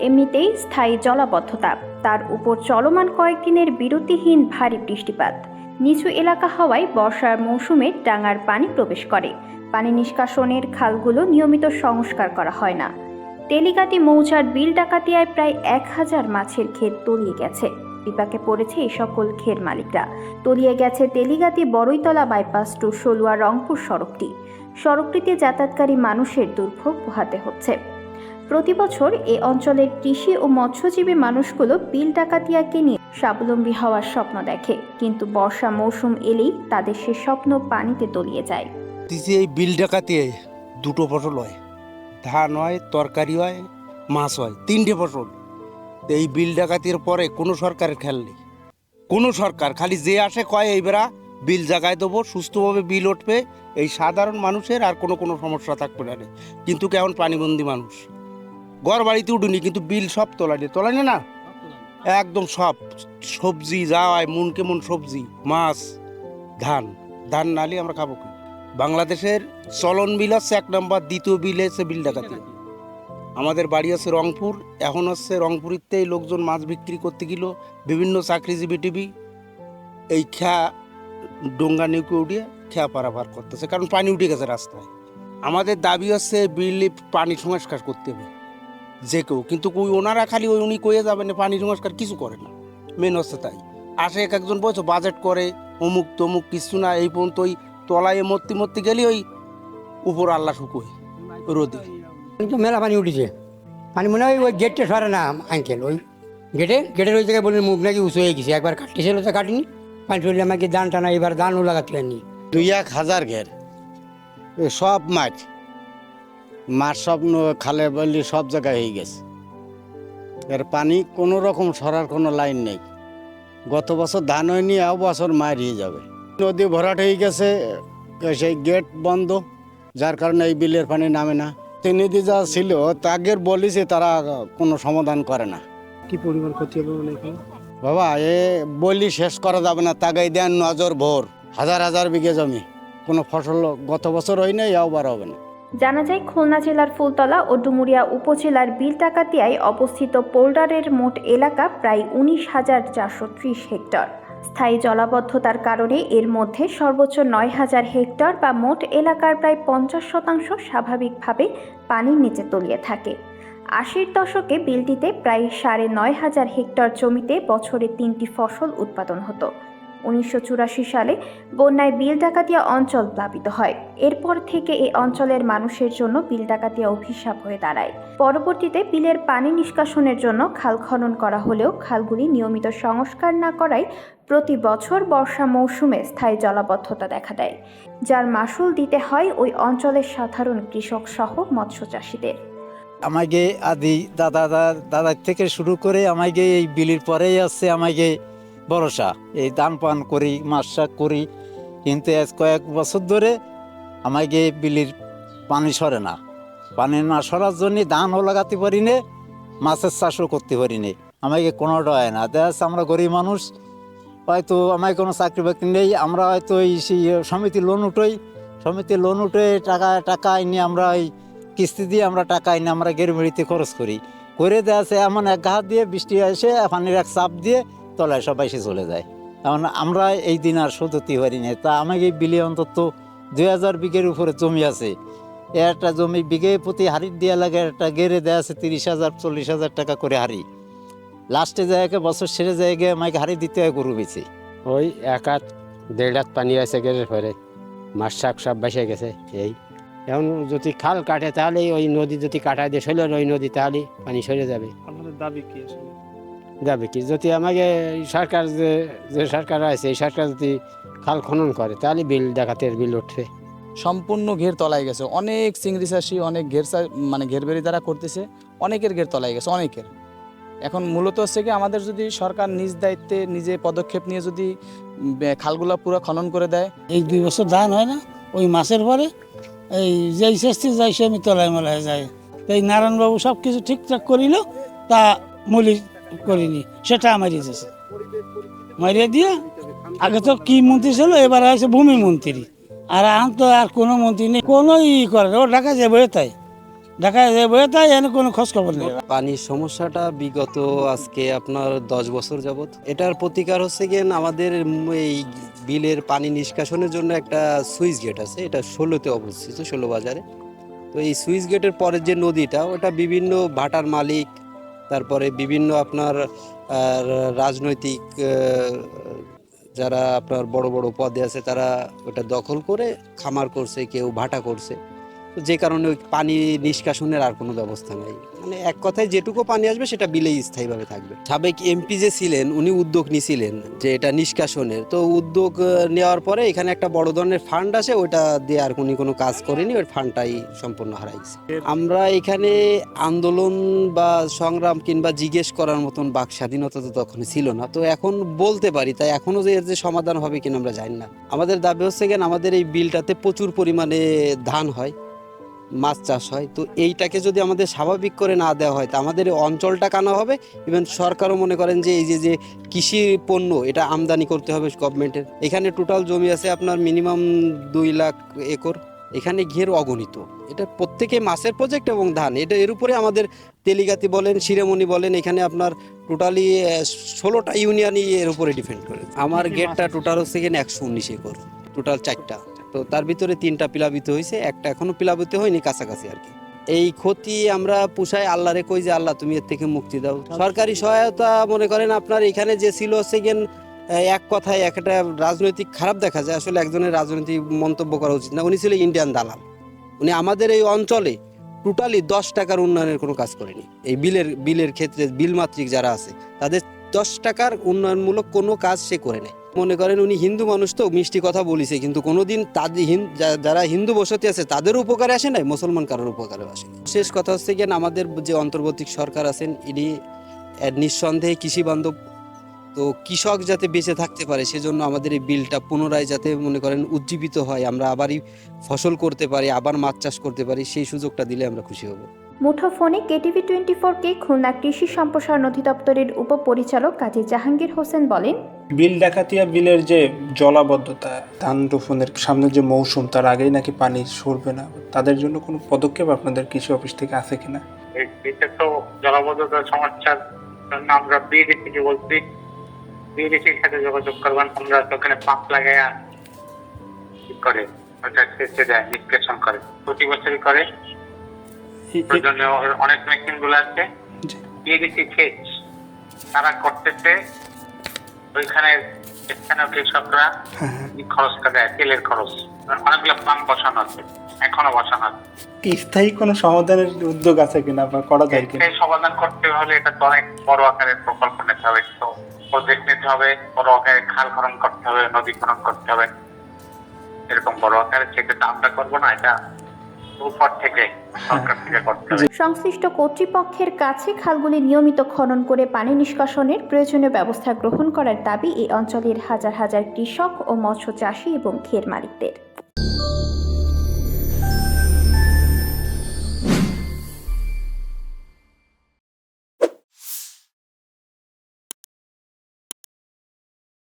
এমনিতেই স্থায়ী জলাবদ্ধতা, তার উপর চলমান কয়েকদিনের বিরতিহীন ভারী বৃষ্টিপাত। নিচু এলাকা হওয়ায় বর্ষার মৌসুমে ডাঙার পানি প্রবেশ করে। পানি নিষ্কাশনের খালগুলো নিয়মিত সংস্কার করা হয় না। তেলিগাতি মৌচার বিল ডাকাতিয়ায় প্রায় এক হাজার মাছের ক্ষেত তলিয়ে গেছে। বিপাকে পড়েছে এই সকল ক্ষের মালিকরা। তলিয়ে গেছে তেলিগাতি বড়ইতলা বাইপাস টু সলুয়া রংপুর সড়কটি। সড়কটিতে যাতায়াতকারী মানুষের দুর্ভোগ পোহাতে হচ্ছে। প্রতি বছর এ অঞ্চলের কৃষি ও মৎস্যজীবী মানুষগুলো বিল ডাকাতিয়াকে নিয়ে স্বাবলম্বী হওয়ার স্বপ্ন দেখে। কিন্তু বর্ষা মৌসুম এলেই তাদের সে স্বপ্ন পানিতে তলিয়ে যায়। এই বিল ডাকাতে দুটো ফসল হয়। ধান হয়, তরকারি হয়, মাছ হয়, তিনটে ফসল। এই বিল ডাকাতির পরে কোনো সরকারের খেয়াল নেই। কোনো সরকার, খালি যে আসে কয় এইবারা বিল জাগায় দেবো, সুস্থভাবে বিল উঠবে। এই সাধারণ মানুষের আর কোনো কোনো সমস্যা থাকবে না কিন্তু কেমন পানিবন্দি মানুষ? ঘর বাড়িতে উঠুনি, কিন্তু বিল সব তোলানি। তোলানি না? একদম সব। সবজি যা হয় মন কেমন সবজি, মাছ, ধান। ধান নালি আমরা খাব কি? বাংলাদেশের চলন বিল হচ্ছে এক নম্বর, দ্বিতীয় বিল হচ্ছে বিল ডাকাতি। আমাদের বাড়ি আছে রংপুর, এখন হচ্ছে রংপুরিতেই লোকজন মাছ বিক্রি করতে গেল, বিভিন্ন চাকরিজীবী টিভি। এই খেয়া ডোঙ্গা নিউকে উঠিয়ে খেয়া পারাপার করতেছে কারণ পানি উঠে গেছে রাস্তায়। আমাদের দাবি হচ্ছে বিল পানি সংস্কার করতে হবে যে কেউ। কিন্তু ওই ওনারা খালি ওই উনি কয়ে যাবেন না, পানি সংস্কার কিছু করে না। মেন হচ্ছে তাই। আসে এক একজন বলছো বাজেট করে অমুক তমুক কিছু না এই পর্যন্ত ওই তলায় মর্তি মর্তি গেলে ওই উপর আল্লাহ শুকোয় রোদে। কিন্তু মেলা পানি উঠেছে। পানি মনে হয় ওই গেটটা সরে না আঙ্কেল। ওই গেটে গেটের ওই জায়গায় বলে মুখ নাকি উঁচু হয়ে গেছে একবার কাটতেছিল তো কাটিনি। পানি আমাকে দান টানা এবার দানও লাগাতে পারিনি। দুই এক হাজার ঘের। সব মাছ। মাছ সব খালে বললি সব জায়গায় হয়ে গেছে। এর পানি কোনো রকম সরার কোনো লাইন নেই। গত বছর ধান হয়নি এও বছর মারিয়ে যাবে। নদী ভরাট হয়ে গেছে সেই গেট বন্ধ। যার কারণে এই বিলের পানি নামে না। তিনিদি যা ছিল তাগের বলিছে তারা কোনো সমাধান করে না। কি পরিমাণ ক্ষতি হবে মনে হয়? বাবা, এ বলি শেষ করা যাবে না, তাগাই দেন নজর ভোর। হাজার হাজার বিঘে জমি। কোনো ফসল গত বছর হয় না এবার হবে না। জানা যায়, খুলনা জেলার ফুলতলা ও ডুমুরিয়া উপজেলার বিলটাকাতিয়ায় অবস্থিত পোল্ডারের মোট এলাকা প্রায় উনিশ হাজার চারশো ত্রিশ হেক্টর। স্থায়ী জলাবদ্ধতার কারণে এর মধ্যে সর্বোচ্চ নয় হাজার হেক্টর বা মোট এলাকার প্রায় পঞ্চাশ শতাংশ স্বাভাবিকভাবে পানির নিচে তলিয়ে থাকে। আশির দশকে বিলটিতে প্রায় সাড়ে নয় হাজার হেক্টর জমিতে বছরে তিনটি ফসল উৎপাদন হতো। উনিশশো চুরাশি সালে বন্যায় বিল ডাকাতিয়া অঞ্চল প্লাবিত হয়। এরপর থেকে এই অঞ্চলের মানুষের জন্য বিল ডাকাতিয়া অভিশাপ হয়ে দাঁড়ায়। পরবর্তীতে বিলের পানি নিষ্কাশনের জন্য খাল খনন করা হলেও খালগুলি নিয়মিত সংস্কার না করায় প্রতি বছর বর্ষা মৌসুমে স্থায়ী জলাবদ্ধতা দেখা দেয়। যার মাসুল দিতে হয় ওই অঞ্চলের সাধারণ কৃষক সহ মৎস্য চাষিদের আমাকে আদি দাদা দাদার থেকে শুরু করে আমাকে এই বিলির পরেই আসছে আমাকে ভরসা। এই দান পান করি মাছ শাক করি, কিন্তু আজ কয়েক বছর ধরে আমাকে বিলির পানি সরে না। পানি না সরার জন্য ধানও লাগাতে পারি নে, মাছের চাষও করতে পারি নে। আমাকে কোনোটা হয় না। দেখা যাচ্ছে আমরা গরিব মানুষ, হয়তো আমাকে কোনো চাকরি বাকরি নেই, আমরা হয়তো এই সমিতি লোন উঠোই, সমিতি লোন উঠে টাকা টাকা এনে আমরা এই কিস্তি দিয়ে আমরা টাকা এনে আমরা গেরমেড়িতে খরচ করি। করে দেওয়া আছে এমন এক ঘাত দিয়ে বৃষ্টি এসে পানির এক চাপ দিয়ে তলায় সবাই এসে চলে যায়। এমন আমরা এই দিন আর শোধতে পারি না তা আমাকে এই বিলে অন্তত দুই হাজার বিঘের উপরে জমি আছে। একটা জমি বিঘে প্রতি হাড়ি দেওয়া লাগে, একটা গেড়ে দেওয়া আছে তিরিশ হাজার, চল্লিশ হাজার টাকা করে হাড়ি। লাস্টে জায়গায় বছর শেষে জায়গায় আমাকে হাড়ি দিতে হয় গরু বেছে ওই এক হাত, দেড় হাত পানি আছে গেটের ফেরে মাছ শাক সব বেসে গেছে, এই। এখন যদি খাল কাটে তাহলে ওই নদী যদি কাটায় দিয়ে সরলে ওই নদী তাহলে পানি সরে যাবে। আপনাদের দাবি কি আসলে? যাবে কি? যদি আমাকে সরকার যে যে সরকার আছে এই সরকার যদি খাল খনন করে তাহলে বিল ডাকাতের বিল উঠবে। সম্পূর্ণ ঘের তলায় গেছে। অনেক চিংড়ি চাষি অনেক ঘের মানে ঘেরবেরি যারা করতেছে। অনেকের ঘের তলায় গেছে অনেকের। এখন মূলত হচ্ছে কি আমাদের যদি সরকার নিজ দায়িত্বে নিজে পদক্ষেপ নিয়ে যদি খালগুলা পুরো খনন করে দেয় এই দুই বছর ধান হয় না ওই মাসের পরে এই যেই শেষটি যাই সে আমি তলায় মলায় যায় তাই নারায়ণবাবু সব কিছু ঠিকঠাক করিল, তা মলি করিনি, সেটা মারিয়ে দিয়েছে মারিয়ে দিয়ে আগে তো কি মন্ত্রী ছিল, এবার আছে ভূমি মন্ত্রী। আর আন তো আর কোনো মন্ত্রী নেই, কোনো ই করে ও ঢাকা যাবে তাই যে তাই এনে কোনো খোঁজ খবর নেই। পানির সমস্যাটা বিগত আজকে আপনার দশ বছর যাবত এটার প্রতিকার হচ্ছে গিয়ে আমাদের এই বিলের পানি নিষ্কাশনের জন্য একটা সুইচ গেট আছে, এটা ষোলোতে অবস্থিত, ষোলো বাজারে। তো এই সুইচ গেটের পরের যে নদীটা, ওটা বিভিন্ন ভাটার মালিক, তারপরে বিভিন্ন আপনার রাজনৈতিক যারা আপনার বড় বড় পদে আছে, তারা ওটা দখল করে খামার করছে, কেউ ভাটা করছে। যে কারণে ওই পানি নিষ্কাশনের আর কোনো ব্যবস্থা নেই। মানে এক কথায় যেটুকু পানি আসবে সেটা বিলেই স্থায়ীভাবে থাকবে। সাবেক এমপি যে ছিলেন, উনি উদ্যোগ নিয়েছিলেন যে এটা নিষ্কাশনের। তো উদ্যোগ নেওয়ার পরে এখানে একটা বড় ধরনের ফান্ড আছে ওইটা দিয়ে আর উনি কোনো কাজ করেনি, ওই ফান্ডটাই সম্পূর্ণ হারাইছে আমরা এখানে আন্দোলন বা সংগ্রাম কিংবা জিজ্ঞেস করার মতন বাক স্বাধীনতা তো তখন ছিল না। তো এখন বলতে পারি, তাই এখনও যে এর যে সমাধান হবে কিনা আমরা জানি না। আমাদের দাবি হচ্ছে কেন আমাদের এই বিলটাতে প্রচুর পরিমাণে ধান হয়। মাছ চাষ হয়। তো এইটাকে যদি আমাদের স্বাভাবিক করে না দেওয়া হয় তা আমাদের অঞ্চলটা কানা হবে? ইভেন সরকারও মনে করেন যে এই যে যে কৃষি পণ্য এটা আমদানি করতে হবে গভর্নমেন্টের এখানে টোটাল জমি আছে আপনার মিনিমাম দুই লাখ একর। এখানে ঘের অগণিত। এটা প্রত্যেকে মাছের প্রজেক্ট এবং ধান। এটা এর উপরে আমাদের তেলিগাতি বলেন শিরেমণি বলেন এখানে আপনার টোটালি ষোলোটা ইউনিয়নই এর উপরে ডিপেন্ড করে। আমার গেটটা টোটাল হচ্ছে এখানে একশো উনিশ একর। টোটাল চারটা। তো তার ভিতরে তিনটা প্লাবিত হয়েছে একটা এখনও প্লাবিত হয়নি, কাছাকাছি আর কি। এই ক্ষতি আমরা পুষাই আল্লাহরে কই যে, আল্লাহ, তুমি এর থেকে মুক্তি দাও। সরকারি সহায়তা মনে করেন আপনার এখানে যে ছিল গিয়ে এক কথায় একটা রাজনৈতিক খারাপ দেখা যায়। আসলে একজনের রাজনৈতিক মন্তব্য করা উচিত না। উনি ছিল ইন্ডিয়ান দালাল। উনি আমাদের এই অঞ্চলে টোটালি দশ টাকার উন্নয়নের কোনো কাজ করেনি। এই বিলের বিলের ক্ষেত্রে বিল মাত্রিক যারা আছে, তাদের দশ টাকার উন্নয়নমূলক কোনো কাজ সে করে নেয় মনে করেন উনি হিন্দু মানুষ তো, মিষ্টি কথা বলিছে, কিন্তু কোনোদিন তাদের যারা হিন্দু বসতি আছে, তাদের উপকারে আসে নাই? মুসলমান কারোর উপকারে আসে শেষ কথা হচ্ছে গিয়ে আমাদের যে অন্তর্বর্তী সরকার আছেন, ইনি নিঃসন্দেহে কৃষি বান্ধব। তো কৃষক যাতে বেঁচে থাকতে পারে, সেজন্য আমাদের এই বিলটা পুনরায় যাতে মনে করেন উজ্জীবিত হয়, আমরা আবারই ফসল করতে পারি, আবার মাছ চাষ করতে পারি, সেই সুযোগটা দিলে আমরা খুশি হব। মুঠোফোনে কেটিভি টোয়েন্টি ফোরকে খুলনা কৃষি সম্প্রসারণ অধিদপ্তরের উপপরিচালক কাজী জাহাঙ্গীর হোসেন বলেন বিল ডাকাতিয়া বিলের যে জলাবদ্ধতা ধান রোপণের সামনে যে মৌসুম তার আগেই নাকি পানি সরবে না। তাদের জন্য কোনো পদক্ষেপ আপনাদের কৃষি অফিস থেকে আছে কিনা? এই বিশেষ তো জলবদ্ধতার সমস্যার জন্য আমরা বিএডিসিকে বলছি। বিএডিসির সাথে যোগাযোগ করবেন। আমরা তো ওখানে পাম্প লাগাইয়া ঠিক করে ওটা সেচে দেয় নিষ্কাশন করে। প্রতি বছরই করে। অনেক মেশিনগুলো আছে। জি। বিএডিসি সেচ তারা করতেছে ওইখানে স্থানীয় কৃষকরা হ্যাঁ হ্যাঁ। খরচটা দেয় তেলের খরচ। অনেকগুলো পাম্প বসানো আছে এখনও বসানো আছে। স্থায়ী কোনো সমাধানের উদ্যোগ আছে কিনা বা করা যায় কিনা? সমাধান করতে হলে এটা তো অনেক বড় আকারের প্রকল্প নিতে হবে তো প্রজেক্ট নিতে হবে বড় আকারে খাল খনন করতে হবে নদী খনন করতে হবে। এরকম বড় আকারে সেটা আমরা করব না এটা উপর থেকে সরকার থেকে করতে হবে। সংশ্লিষ্ট কর্তৃপক্ষের কাছে খালগুলি নিয়মিত খনন করে পানি নিষ্কাশনের প্রয়োজনীয় ব্যবস্থা গ্রহণ করার দাবি এই অঞ্চলের হাজার হাজার কৃষক ও মৎস্য চাষী এবং খের মালিকদের